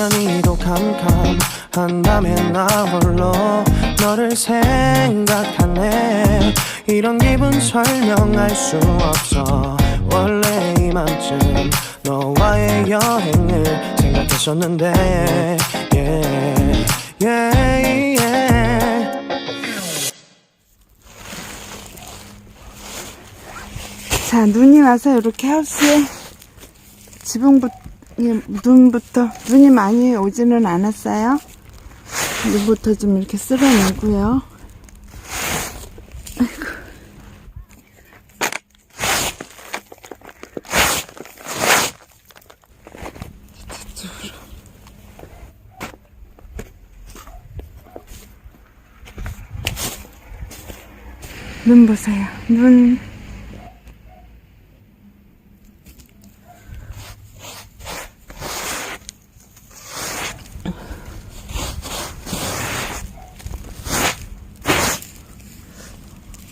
화면이 도 캄캄한 밤에 나 홀로 너를 생각하네 이런 기분 설명할 수 없어 원래 이맘쯤 너와의 여행을 생각했었는데 yeah, yeah, yeah. 자, 눈이 와서 이렇게 하우스에 지붕부터, 눈부터, 눈이 많이 오지는 않았어요. 눈부터 좀 이렇게 쓸어내고요. 아이고. 눈 보세요. 눈.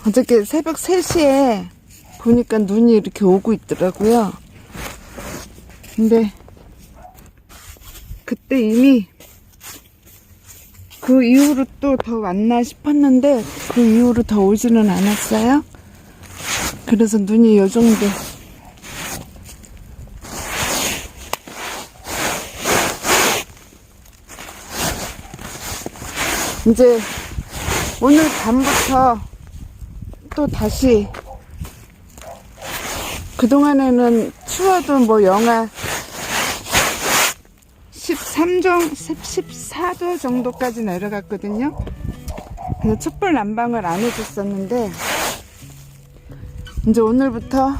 어저께 새벽 3시에 보니까 눈이 이렇게 오고 있더라고요. 근데 그때 이미 그 이후로 또 더 왔나 싶었는데 그 이후로 더 오지는 않았어요. 그래서 눈이 요 정도. 이제 오늘 밤부터 또 다시 그동안에는 추워도 뭐 영하 13정, 14도 정도까지 내려갔거든요. 그래서 촛불 난방을 안 해줬었는데, 이제 오늘부터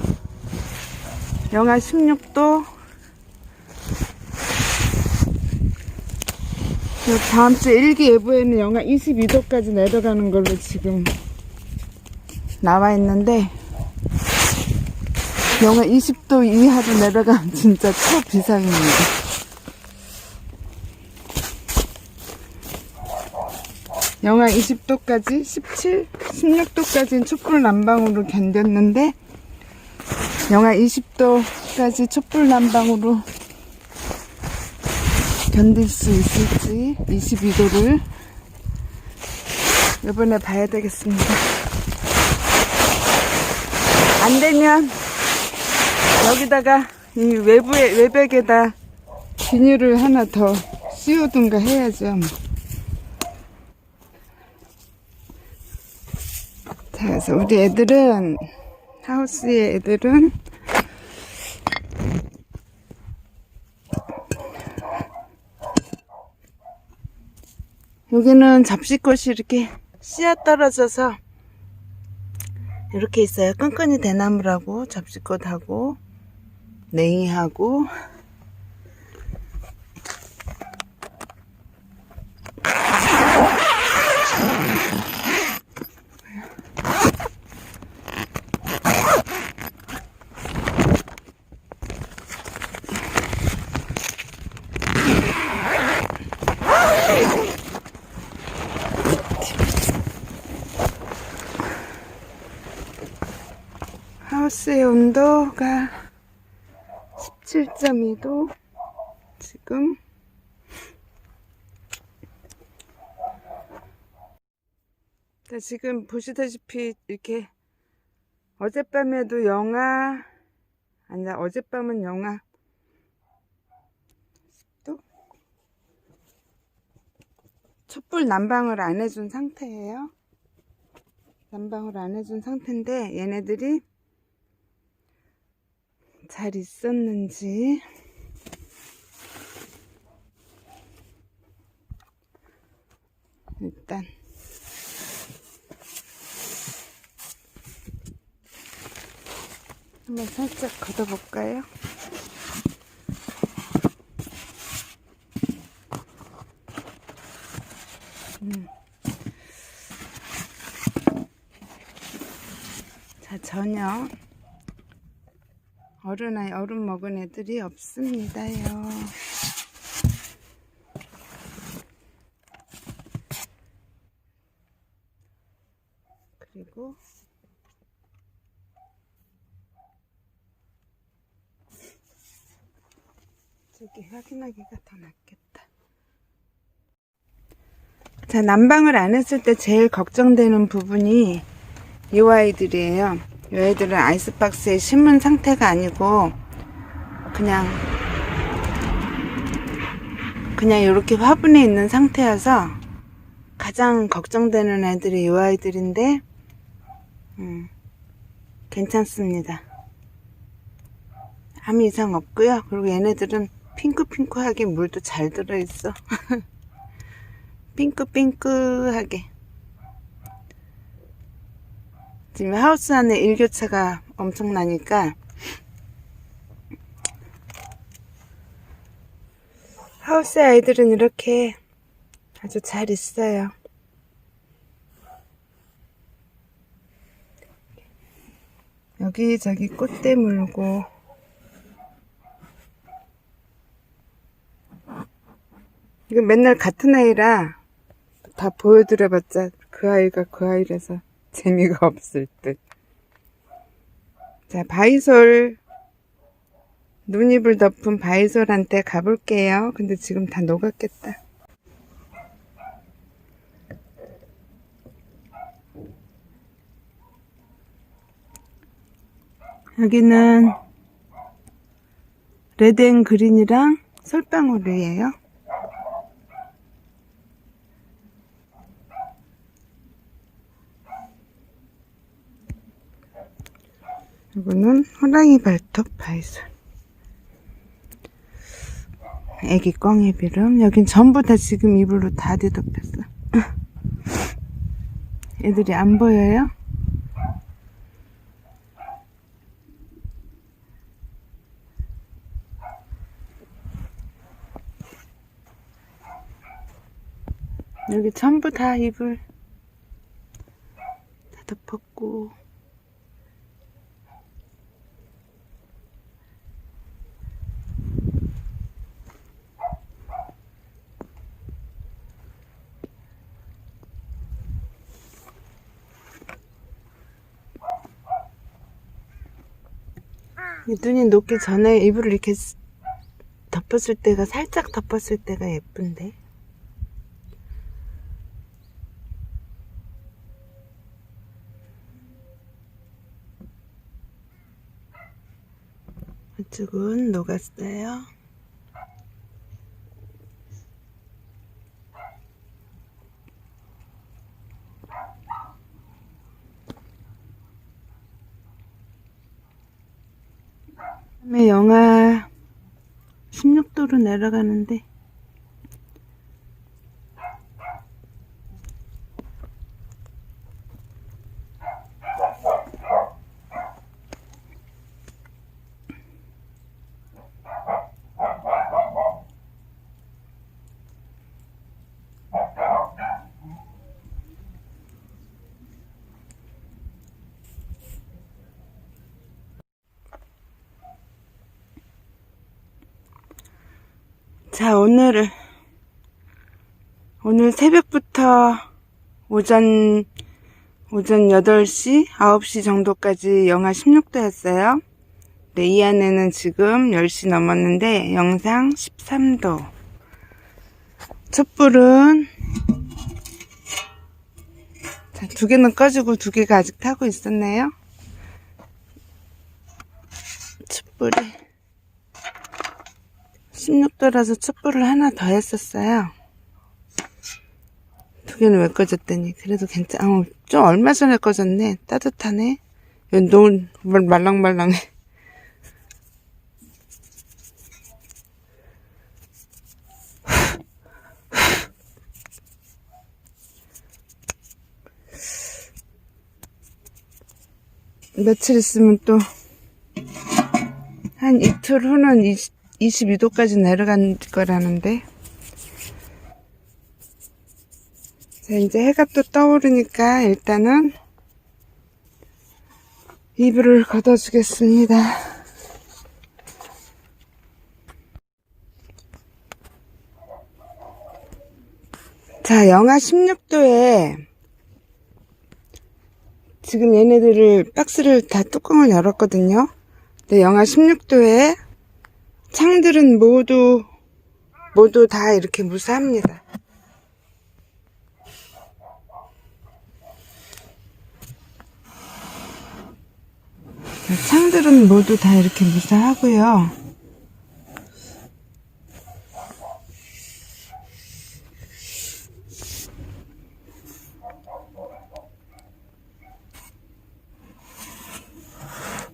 영하 16도, 그리고 다음 주 일기예보에는 영하 22도까지 내려가는 걸로 지금 나와 있는데 영하 20도 이하로 내려가면 진짜 초비상입니다. 영하 20도까지 17, 16도까지는 촛불 난방으로 견뎠는데 영하 20도까지 촛불 난방으로 견딜 수 있을지 22도를 이번에 봐야 되겠습니다. 안 되면 여기다가 이 외부에 외벽에다 비닐을 하나 더 씌우든가 해야죠. 뭐. 자, 그래서 우리 애들은 하우스의 애들은 여기는 잡식꽃이 이렇게 씨앗 떨어져서 이렇게 있어요. 끈끈이 대나무라고 잡식꽃하고 냉이하고 하우스의 온도가 17.2도 지금. 자, 지금 보시다시피 이렇게 어젯밤에도 영하 아니야 어젯밤은 영하 10도? 촛불 난방을 안 해준 상태예요. 난방을 안 해준 상태인데 얘네들이 잘 있었는지 일단 한번 살짝 걷어볼까요? 음. 자, 전혀 어른아이 얼음 먹은 애들이 없습니다요. 그리고 저기 확인하기가 더 낫겠다. 자, 난방을 안 했을 때 제일 걱정되는 부분이 이 아이들이에요. 이 아이들은 아이스박스에 심은 상태가 아니고 그냥 그냥 이렇게 화분에 있는 상태여서 가장 걱정되는 애들이 이 아이들인데 음, 괜찮습니다. 아무 이상 없고요. 그리고 얘네들은 핑크핑크하게 물도 잘 들어있어. 핑크핑크하게. 지금 하우스 안에 일교차가 엄청나니까 하우스 아이들은 이렇게 아주 잘 있어요. 여기저기 꽃대 물고 이거 맨날 같은 아이라 다 보여드려봤자 그 아이가 그 아이라서 재미가 없을 듯. 자, 바이솔 눈잎을 덮은 바이솔한테 가볼게요. 근데 지금 다 녹았겠다. 여기는 레드 앤 그린이랑 솔방울이에요. 이거는 호랑이 발톱 바이솔. 애기 꽝의 비름. 여긴 전부 다 지금 이불로 다 뒤덮였어. 애들이 안 보여요? 여기 전부 다 이불 다 덮었고 눈이 녹기 전에 이불을 이렇게 쓰- 덮었을 때가 살짝 덮었을 때가 예쁜데 이쪽은 녹았어요. 영하 16도로 내려가는데 자 오늘은 오늘 새벽부터 오전 오전 8시, 9시 정도까지 영하 16도였어요. 네, 이 안에는 지금 10시 넘었는데 영상 13도. 촛불은 자, 두 개는 꺼지고 두 개가 아직 타고 있었네요. 촛불이 16도라서 촛불을 하나 더 했었어요. 두 개는 왜 꺼졌더니 그래도 괜찮. 어, 좀 얼마 전에 꺼졌네. 따뜻하네. 말- 말랑말랑해. 며칠 있으면 또 한 이틀 후는 20, 22도까지 내려갈 거라는데. 자, 이제 해가 또 떠오르니까 일단은 이불을 걷어 주겠습니다. 자, 영하 16도에 지금 얘네들을 박스를 다 뚜껑을 열었거든요. 근데 영하 16도에 창들은 모두 모두 다 이렇게 무사합니다. 창들은 모두 다 이렇게 무사하고요.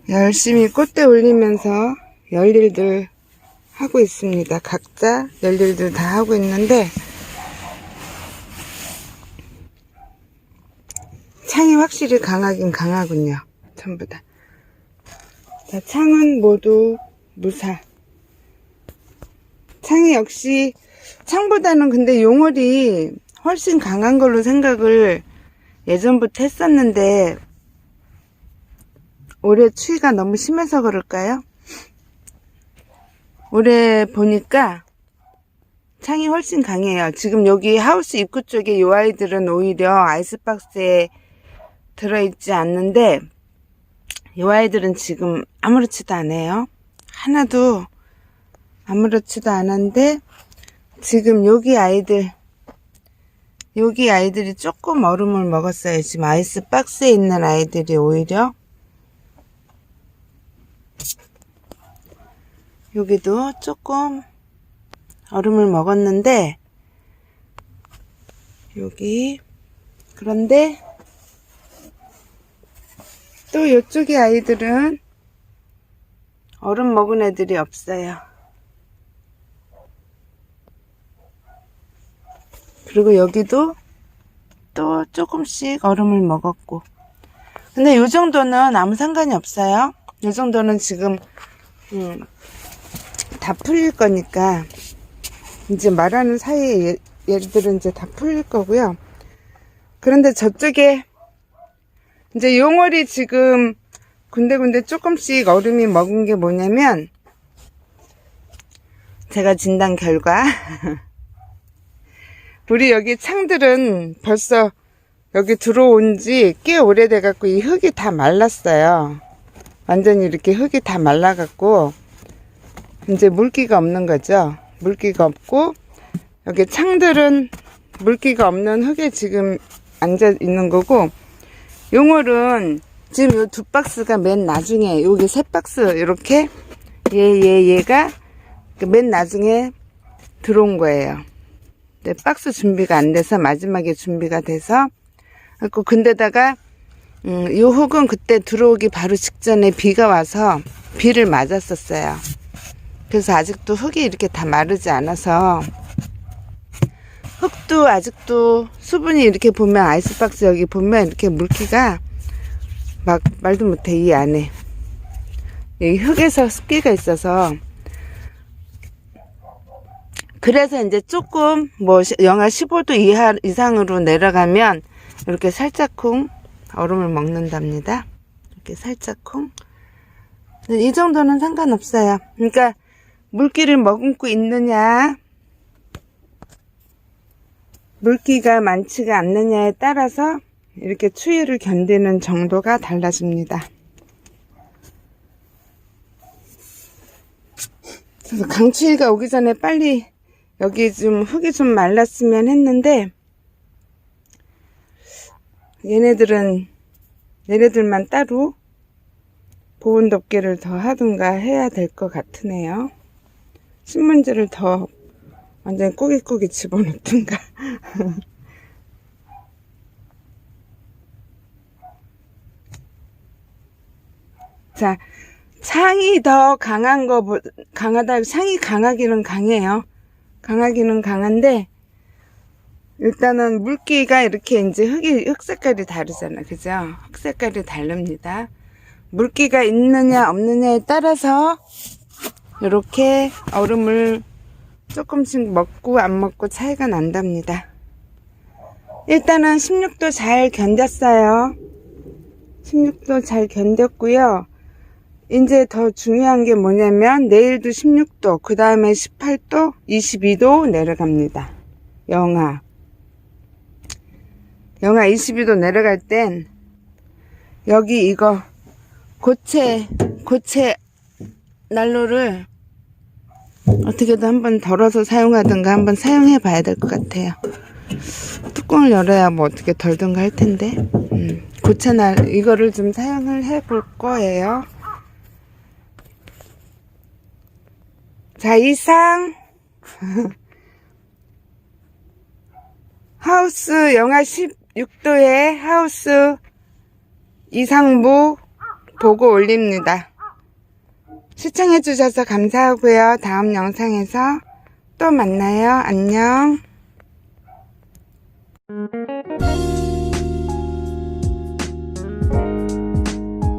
열심히 꽃대 올리면서 열일들 하고 있습니다. 각자 열일들 다 하고 있는데 창이 확실히 강하긴 강하군요. 전부 다. 자, 창은 모두 무사. 창이 역시 창보다는 근데 용월이 훨씬 강한 걸로 생각을 예전부터 했었는데 올해 추위가 너무 심해서 그럴까요? 올해 보니까 창이 훨씬 강해요. 지금 여기 하우스 입구 쪽에 이 아이들은 오히려 아이스박스에 들어있지 않는데 이 아이들은 지금 아무렇지도 않아요. 하나도 아무렇지도 않은데 지금 여기 아이들 여기 아이들이 조금 얼음을 먹었어요. 지금 아이스박스에 있는 아이들이 오히려 여기도 조금 얼음을 먹었는데 여기 그런데 또 이쪽의 아이들은 얼음 먹은 애들이 없어요. 그리고 여기도 또 조금씩 얼음을 먹었고. 근데 이 정도는 아무 상관이 없어요. 이 정도는 지금, 음, 다 풀릴 거니까, 이제 말하는 사이에 얘- 얘들은 이제 다 풀릴 거고요. 그런데 저쪽에, 이제 용월이 지금 군데군데 조금씩 얼음이 먹은 게 뭐냐면, 제가 진단 결과, 우리 여기 창들은 벌써 여기 들어온 지 꽤 오래돼 갖고 이 흙이 다 말랐어요. 완전히 이렇게 흙이 다 말라 갖고 이제 물기가 없는 거죠. 물기가 없고 여기 창들은 물기가 없는 흙에 지금 앉아 있는 거고 용월은 지금 요 두 박스가 맨 나중에 여기 세 박스 이렇게 얘 얘 얘가 그맨 나중에 들어온 거예요. 네, 박스 준비가 안 돼서 마지막에 준비가 돼서 그리고 근데다가 음, 이 흙은 그때 들어오기 바로 직전에 비가 와서 비를 맞았었어요. 그래서 아직도 흙이 이렇게 다 마르지 않아서 흙도 아직도 수분이 이렇게 보면 아이스박스 여기 보면 이렇게 물기가 막 말도 못해 이 안에 이 흙에서 습기가 있어서 그래서 이제 조금 뭐 시- 영하 15도 이하 이상으로 내려가면 이렇게 살짝쿵 얼음을 먹는답니다. 이렇게 살짝쿵. 이 정도는 상관없어요. 그러니까 물기를 머금고 있느냐, 물기가 많지가 않느냐에 따라서 이렇게 추위를 견디는 정도가 달라집니다. 그래서 강추위가 오기 전에 빨리 여기 좀 흙이 좀 말랐으면 했는데 얘네들은 얘네들만 따로 보온 덮개를 더 하든가 해야 될 것 같으네요. 신문지를 더 완전 꾸깃꾸깃 집어넣든가. 자, 창이 더 강한 거, 강하다, 창이 강하기는 강해요. 강하기는 강한데, 일단은 물기가 이렇게 이제 흙이, 흙 색깔이 다르잖아. 그죠? 흙 색깔이 다릅니다. 물기가 있느냐, 없느냐에 따라서, 이렇게 얼음을 조금씩 먹고 안 먹고 차이가 난답니다. 일단은 16도 잘 견뎠어요. 16도 잘 견뎠고요. 이제 더 중요한 게 뭐냐면 내일도 16도, 그 다음에 18도, 22도 내려갑니다. 영하. 영하 22도 내려갈 땐 여기 이거 고체 고체 난로를 어떻게든 한번 덜어서 사용하든가 한번 사용해 봐야 될 것 같아요. 뚜껑을 열어야 뭐 어떻게 덜든가 할 텐데. 음, 고쳐날 이거를 좀 사용을 해 볼 거예요. 자 이상. 하우스 영하 16도의 하우스. 이상무 보고 올립니다. 시청해주셔서 감사하고요. 다음 영상에서 또 만나요. 안녕.